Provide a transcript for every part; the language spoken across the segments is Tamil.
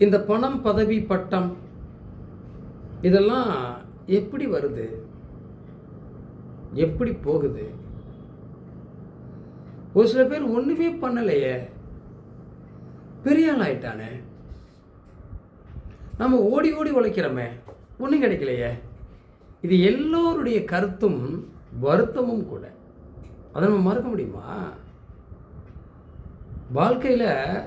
இந்த பணம் பதவி பட்டம் இதெல்லாம் எப்படி வருது? எப்படி போகுது? ஒரு சில பேர் ஒன்றுமே பண்ணலையே. பெரிய ஆள் ஆயிட்டானே. நம்ம ஓடி ஓடி உழைக்கிறோமே ஒன்றும் கிடைக்கலையே. இது எல்லோருடைய கருத்தும் வருத்தமும் கூட. அதை நம்ம மறக்க முடியுமா? வாழ்க்கையில்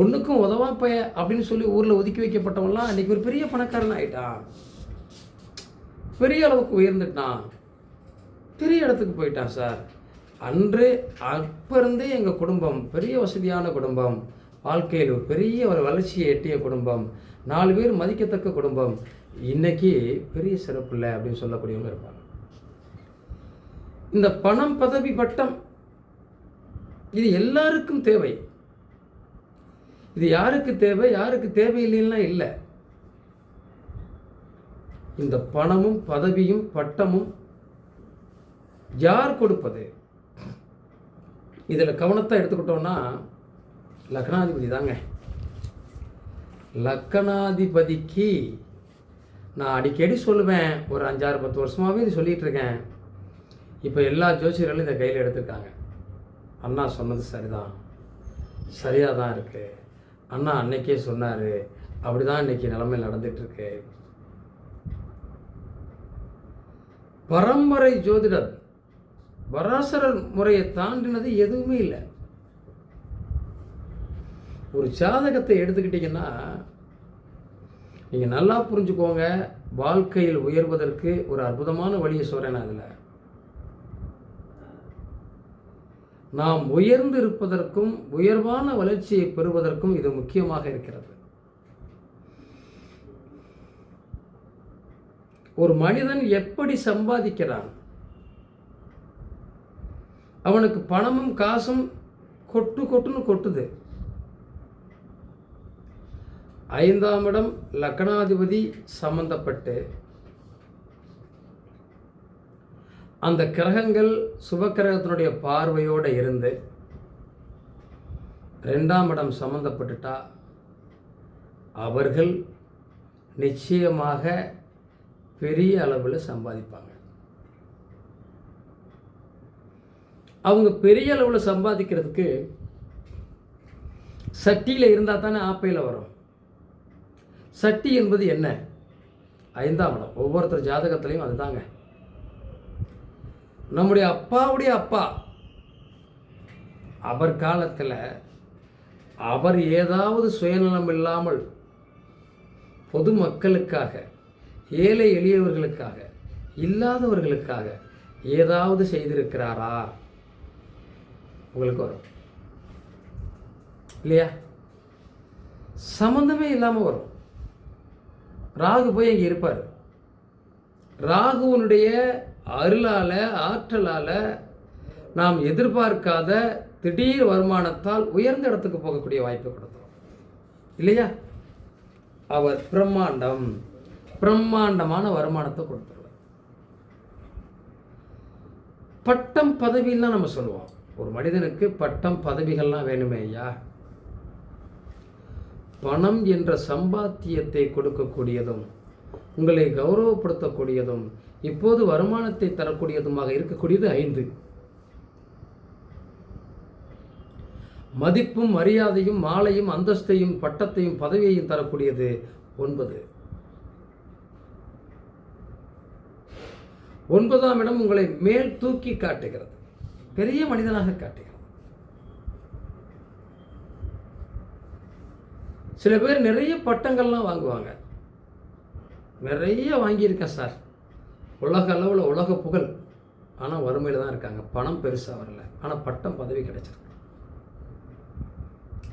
ஒன்றுக்கும் உதவாப்ப அப்படின்னு சொல்லி ஊரில் ஒதுக்கி வைக்கப்பட்டவன்லாம் இன்றைக்கி ஒரு பெரிய பணக்காரன் ஆகிட்டான் பெரிய அளவுக்கு உயர்ந்துட்டான். பெரிய இடத்துக்கு போயிட்டான் சார். அன்று அப்போ இருந்தே எங்கள் குடும்பம் பெரிய வசதியான குடும்பம். வாழ்க்கையில் ஒரு பெரிய ஒரு வளர்ச்சியை எட்டிய குடும்பம். நாலு பேர் மதிக்கத்தக்க குடும்பம். இன்னைக்கு பெரிய சிறப்பு இல்லை அப்படின்னு சொல்லக்கூடியவங்க இருப்பாங்க. இந்த பணம் பதவி பட்டம் இது எல்லாருக்கும் தேவை. இது யாருக்கு தேவை? யாருக்கு தேவையில்லைன்னா இல்லை. இந்த பணமும் பதவியும் பட்டமும் யார் கொடுப்பது? இதில் கவனத்தை எடுத்துக்கிட்டோம்னா லக்னாதிபதி தாங்க. லக்கணாதிபதிக்கு நான் அடிக்கடி சொல்லுவேன். ஒரு அஞ்சாறு பத்து வருஷமாகவே இது சொல்லிகிட்டு இருக்கேன் இப்போ எல்லா ஜோசியர்களும் இதை கையில் எடுத்திருக்காங்க. அண்ணா சொன்னது சரிதான். சரியாக தான் இருக்குது அண்ணா அன்னைக்கே சொன்னார் அப்படி தான் இன்னைக்கு நிலைமை நடந்துகிட்ருக்கு பரம்பரை ஜோதிடர் பராசரர் முறையை தாண்டினது எதுவுமே இல்லை. ஒரு ஜாதகத்தை எடுத்துக்கிட்டிங்கன்னா நீங்கள் நல்லா புரிஞ்சுக்கோங்க வாழ்க்கையில் உயர்வதற்கு ஒரு அற்புதமான வழியை சொல்கிறேன் நான் அதில். நாம் உயர்ந்து இருப்பதற்கும் உயர்வான வளர்ச்சியை பெறுவதற்கும் இது முக்கியமாக இருக்கிறது. ஒரு மனிதன் எப்படி சம்பாதிக்கிறான்? அவனுக்கு பணமும் காசும் கொட்டு கொட்டுன்னு கொட்டுது. ஐந்தாம் இடம் லக்னாதிபதி சம்பந்தப்பட்டு அந்த கிரகங்கள் சுபக்கிரகத்தினுடைய பார்வையோடு இருந்து ரெண்டாம் இடம் சம்மந்தப்பட்டுட்டா அவர்கள் நிச்சயமாக பெரிய அளவில் சம்பாதிப்பாங்க. அவங்க பெரிய அளவில் சம்பாதிக்கிறதுக்கு சட்டியில் இருந்தால் தானே ஆப்பையில் வரும். சட்டி என்பது என்ன? ஐந்தாம் இடம். ஒவ்வொருத்தர் ஜாதகத்துலேயும் அதுதாங்க. நம்முடைய அப்பாவுடைய அப்பா. அவர் காலத்தில் அவர் ஏதாவது சுயநலம் இல்லாமல் பொதுமக்களுக்காக ஏழை எளியவர்களுக்காக இல்லாதவர்களுக்காக ஏதாவது செய்திருக்கிறாரா? உங்களுக்கு வரும். இல்லையா? சம்மந்தமே இல்லாமல் வரும். ராகு போய் அங்கே இருப்பார். ராகுவனுடைய அருளால் ஆற்றலால் நாம் எதிர்பார்க்காத திடீர் வருமானத்தால் உயர்ந்த இடத்துக்கு போகக்கூடிய வாய்ப்பை கொடுத்துரும் இல்லையா? அவர் பிரம்மாண்டம் பிரம்மாண்டமான வருமானத்தை கொடுத்துருவார். பட்டம் பதவியெல்லாம் நம்ம சொல்லுவோம். ஒரு மனிதனுக்கு பட்டம் பதவிகள்லாம் வேணுமே ஐயா. பணம் என்ற சம்பாத்தியத்தை கொடுக்கக்கூடியதும் உங்களை கௌரவப்படுத்தக்கூடியதும் இப்போது வருமானத்தை தரக்கூடியதுமாக இருக்கக்கூடியது ஐந்து. மதிப்பும் மரியாதையும் மாலையும் அந்தஸ்தையும் பட்டத்தையும் பதவியையும் தரக்கூடியது ஒன்பது. ஒன்பதாம் இடம் உங்களை மேல் தூக்கி காட்டுகிறது. பெரிய மனிதனாக காட்டுகிறது. சில பேர் நிறைய பட்டங்கள்லாம் வாங்குவாங்க. நிறைய வாங்கியிருக்கேன் சார். உலக அளவில் உலக புகழ். ஆனால் வறுமையில் தான் இருக்காங்க. பணம் பெருசாக வரல. ஆனால் பட்டம் பதவி கிடைச்சிருக்கு.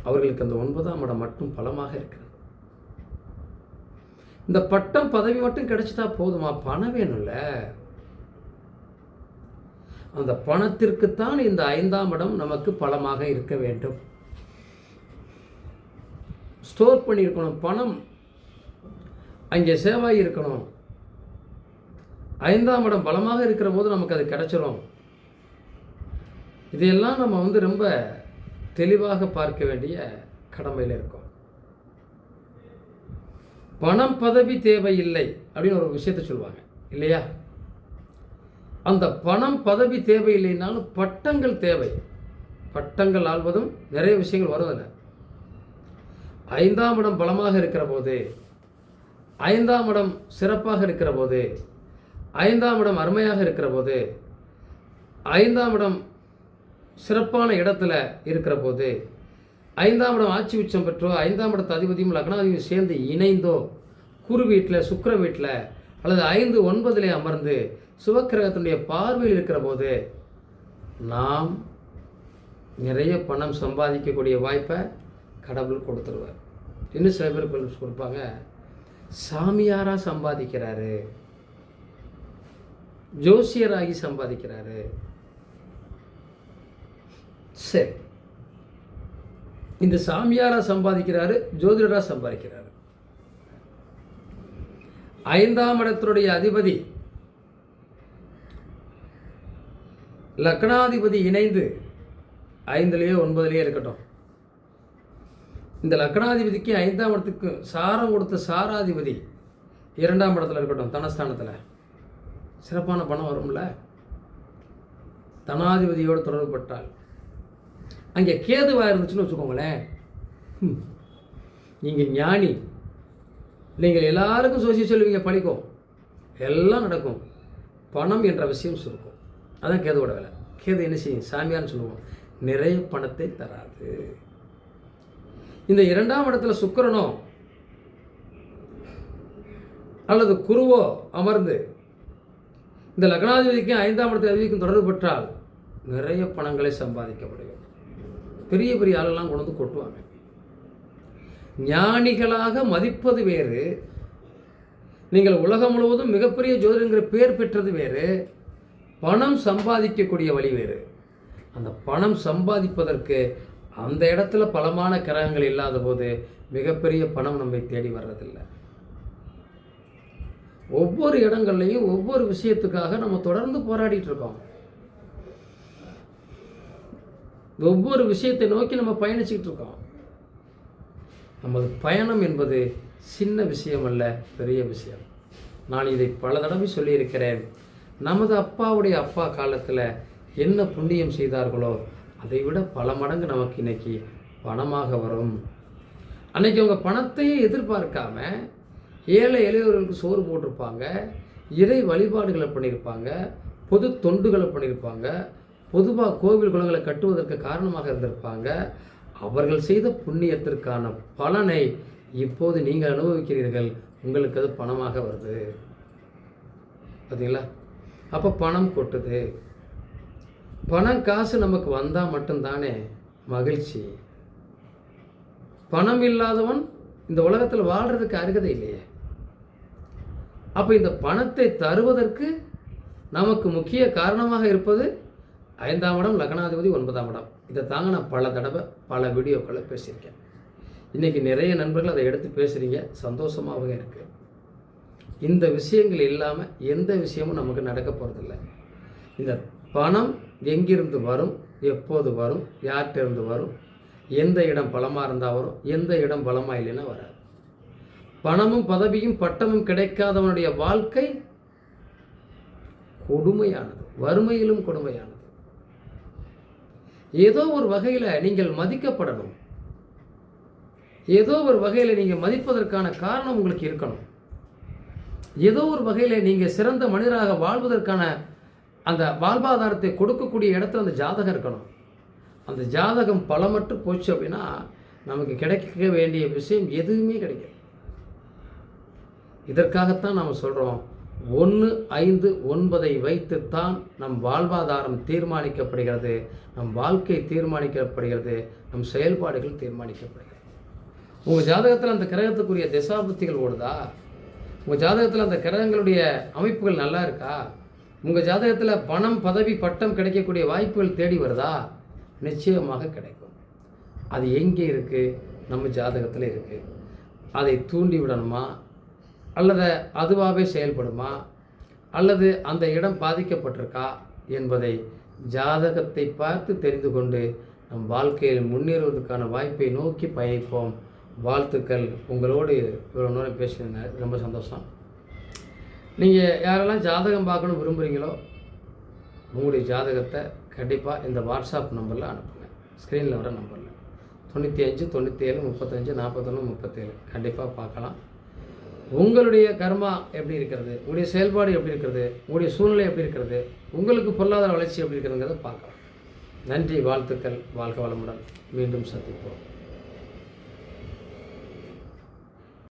அவர்களுக்கு அந்த ஒன்பதாம் இடம் மட்டும் பலமாக இருக்கிறது. இந்த பட்டம் பதவி மட்டும் கிடைச்சிட்டா போதுமா? பணம் வேணும்ல. அந்த பணத்திற்குத்தான் இந்த ஐந்தாம் இடம் நமக்கு பலமாக இருக்க வேண்டும். ஸ்டோர் பண்ணியிருக்கணும். பணம். அங்கே சேவாய் இருக்கணும். ஐந்தாம் இடம் பலமாக இருக்கிற போது நமக்கு அது கிடைச்சிரும். இதையெல்லாம் நம்ம வந்து ரொம்ப தெளிவாக பார்க்க வேண்டிய கடமையில் இருக்கோம். பணம் பதவி தேவையில்லை அப்படின்னு ஒரு விஷயத்தை சொல்லுவாங்க. இல்லையா? அந்த பணம் பதவி தேவையில்லைனாலும் பட்டங்கள் தேவை. பட்டங்கள் ஆள்வதும் நிறைய விஷயங்கள் வரும் அதில் ஐந்தாம் இடம் பலமாக இருக்கிற போது ஐந்தாம் இடம் சிறப்பாக இருக்கிற போது ஐந்தாம் இடம் அருமையாக இருக்கிற போது ஐந்தாம் இடம் சிறப்பான இடத்துல இருக்கிற போது ஐந்தாம் இடம் ஆட்சி உச்சம் பெற்றோ ஐந்தாம் இடத்து அதிபதியும் லக்னாதிபதியும் சேர்ந்து இணைந்தோ குரு வீட்டில் சுக்கிர வீட்டில் அல்லது ஐந்து ஒன்பதிலே அமர்ந்து சுபக்கிரகத்தினுடைய பார்வையில் இருக்கிற போது நாம் நிறைய பணம் சம்பாதிக்கக்கூடிய வாய்ப்பை கடவுள் கொடுத்துருவார். இன்னும் சில பேர் கொடுப்பாங்க சாமியாராக சம்பாதிக்கிறாரு. ஜோசியராகி சம்பாதிக்கிறாரு. சரி. இந்த சாமியாரா சம்பாதிக்கிறாரு ஜோதிடரா சம்பாதிக்கிறாரு. ஐந்தாம் இடத்தினுடைய அதிபதி லக்னாதிபதி இணைந்து ஐந்துலேயோ ஒன்பதுலேயோ இருக்கட்டும். இந்த லக்னாதிபதிக்கு ஐந்தாம் இடத்துக்கு சாரம் கொடுத்த சாராதிபதி இரண்டாம் இடத்துல இருக்கட்டும் தனஸ்தானத்தில். சிறப்பான பணம் வரும்ல? தனாதிபதியோடு தொடர்புபட்டால் அங்கே கேதுவாக இருந்துச்சுன்னு வச்சுக்கோங்களேன். ம், நீங்கள் ஞானி. நீங்கள் எல்லாருக்கும் சோசிய சொல்லுவீங்க படிக்கும் எல்லாம் நடக்கும். பணம் என்ற விஷயம் சுருக்கும். அதான் கேதுவோட வேலை. கேது என்ன செய்யும்? சாமியார்னு சொல்லுவோம். நிறைய பணத்தை தராது. இந்த இரண்டாம் இடத்துல சுக்கரனோ அல்லது குருவோ அமர்ந்து இந்த லக்னாதிபதிக்கும் ஐந்தாம் இடத்து அதிபதிக்கும் தொடர்பு பெற்றால் நிறைய பணங்களை சம்பாதிக்க முடியும். பெரிய பெரிய ஆளெல்லாம் கொண்டு வந்து கொட்டுவாங்க. ஞானிகளாக மதிப்பது வேறு. நீங்கள் உலகம் முழுவதும் மிகப்பெரிய ஜோதிடங்கிற பேர் பெற்றது வேறு. பணம் சம்பாதிக்கக்கூடிய வழி வேறு. அந்த பணம் சம்பாதிப்பதற்கு அந்த இடத்துல பலமான கிரகங்கள் இல்லாத போது மிகப்பெரிய பணம் நம்மை தேடி வர்றதில்லை. ஒவ்வொரு இடங்கள்லையும் ஒவ்வொரு விஷயத்துக்காக நம்ம தொடர்ந்து போராடிட்டு இருக்கோம். ஒவ்வொரு விஷயத்தை நோக்கி நம்ம பயணிச்சுக்கிட்டு இருக்கோம். நமது பயணம் என்பது சின்ன விஷயம் அல்ல பெரிய விஷயம். நான் இதை பல தடவை சொல்லியிருக்கிறேன். நமது அப்பாவுடைய அப்பா காலத்தில் என்ன புண்ணியம் செய்தார்களோ அதை விட பல மடங்கு நமக்கு இன்னைக்கு பணமாக வரும். அன்னைக்கு அவங்க பணத்தையே எதிர்பார்க்காம ஏழை எளியவர்களுக்கு சோறு போட்டிருப்பாங்க இறை வழிபாடுகளை பண்ணியிருப்பாங்க பொது தொண்டுகளை பண்ணியிருப்பாங்க பொதுவாக கோவில் குளங்களை கட்டுவதற்கு காரணமாக இருந்திருப்பாங்க. அவர்கள் செய்த புண்ணியத்திற்கான பலனை இப்போது நீங்கள் அனுபவிக்கிறீர்கள். உங்களுக்கு அது பணமாக வருது. பார்த்தீங்களா அப்போ பணம் கொட்டுது. பணம் காசு நமக்கு வந்தால் மட்டும்தானே மகிழ்ச்சி. பணம் இல்லாதவன் இந்த உலகத்தில் வாழ்கிறதுக்கு அருகதை இல்லையே. அப்போ இந்த பணத்தை தருவதற்கு நமக்கு முக்கிய காரணமாக இருப்பது ஐந்தாம் இடம் லக்னாதிபதி ஒன்பதாம் இடம். இதை தாங்க நான் பல தடவை பல வீடியோக்களை பேசியிருக்கேன். இன்றைக்கி நிறைய நண்பர்கள் அதை எடுத்து பேசுகிறீங்க சந்தோஷமாகவும் இருக்குது இந்த விஷயங்கள் இல்லாமல் எந்த விஷயமும் நமக்கு நடக்க போகிறதில்ல இந்த பணம் எங்கிருந்து வரும் எப்போது வரும் யார்கிட்ட இருந்து வரும் எந்த இடம் பலமாக இருந்தால் வரும் எந்த இடம் பலமாக இல்லைன்னா வராது. பணமும் பதவியும் பட்டமும் கிடைக்காதவனுடைய வாழ்க்கை கொடுமையானது. வறுமையிலும் கொடுமையானது. ஏதோ ஒரு வகையில் நீங்கள் மதிக்கப்படணும். ஏதோ ஒரு வகையில் நீங்கள் மதிப்பதற்கான காரணம் உங்களுக்கு இருக்கணும். ஏதோ ஒரு வகையில் நீங்கள் சிறந்த மனிதராக வாழ்வதற்கான அந்த வாழ்வாதாரத்தை கொடுக்கக்கூடிய இடத்துல அந்த ஜாதகம் இருக்கணும். அந்த ஜாதகம் பலமற்று போச்சு அப்படின்னா நமக்கு கிடைக்க வேண்டிய விஷயம் எதுவுமே கிடைக்காது. இதற்காகத்தான் நாம் சொல்கிறோம் ஒன்று ஐந்து ஒன்பதை வைத்துத்தான் நம் வாழ்வாதாரம் தீர்மானிக்கப்படுகிறது. நம் வாழ்க்கை தீர்மானிக்கப்படுகிறது. நம் செயல்பாடுகள் தீர்மானிக்கப்படுகிறது. உங்கள் ஜாதகத்தில் அந்த கிரகத்துக்குரிய திசாபுத்திகள் ஓடுதா? உங்கள் ஜாதகத்தில் அந்த கிரகங்களுடைய அமைப்புகள் நல்லா இருக்கா? உங்கள் ஜாதகத்தில் பணம் பதவி பட்டம் கிடைக்கக்கூடிய வாய்ப்புகள் தேடி வருதா? நிச்சயமாக கிடைக்கும். அது எங்கே இருக்குது நம்ம ஜாதகத்தில் இருக்குது அதை தூண்டி விடணுமா அல்லது அதுவாகவே செயல்படுமா? அல்லது அந்த இடம் பாதிக்கப்பட்டிருக்கா? என்பதை ஜாதகத்தை பார்த்து தெரிந்து கொண்டு நம் வாழ்க்கையில் முன்னேறுவதற்கான வாய்ப்பை நோக்கி பயணிப்போம். வாழ்த்துக்கள். உங்களோடு இவ்வளோ நேரம் பேசினேன் ரொம்ப சந்தோஷம். நீங்கள் யாரெல்லாம் ஜாதகம் பார்க்கணும் விரும்புகிறீங்களோ உங்களுடைய ஜாதகத்தை கண்டிப்பாக இந்த வாட்ஸ்அப் நம்பரில் அனுப்புங்க. ஸ்க்ரீனில் வர நம்பரில். தொண்ணூற்றி அஞ்சு தொண்ணூற்றி ஏழு முப்பத்தஞ்சு நாற்பத்தொன்று முப்பத்தேழு. கண்டிப்பாக பார்க்கலாம். உங்களுடைய கர்மா எப்படி இருக்கிறது? உங்களுடைய செயல்பாடு எப்படி இருக்கிறது? உங்களுடைய சூழ்நிலை எப்படி இருக்கிறது? உங்களுக்கு பொருளாதார வளர்ச்சி எப்படி இருக்கிறதுங்கிறத பார்க்கலாம். நன்றி வாழ்த்துக்கள். வாழ்க வளமுடன். மீண்டும் சந்திப்போம்.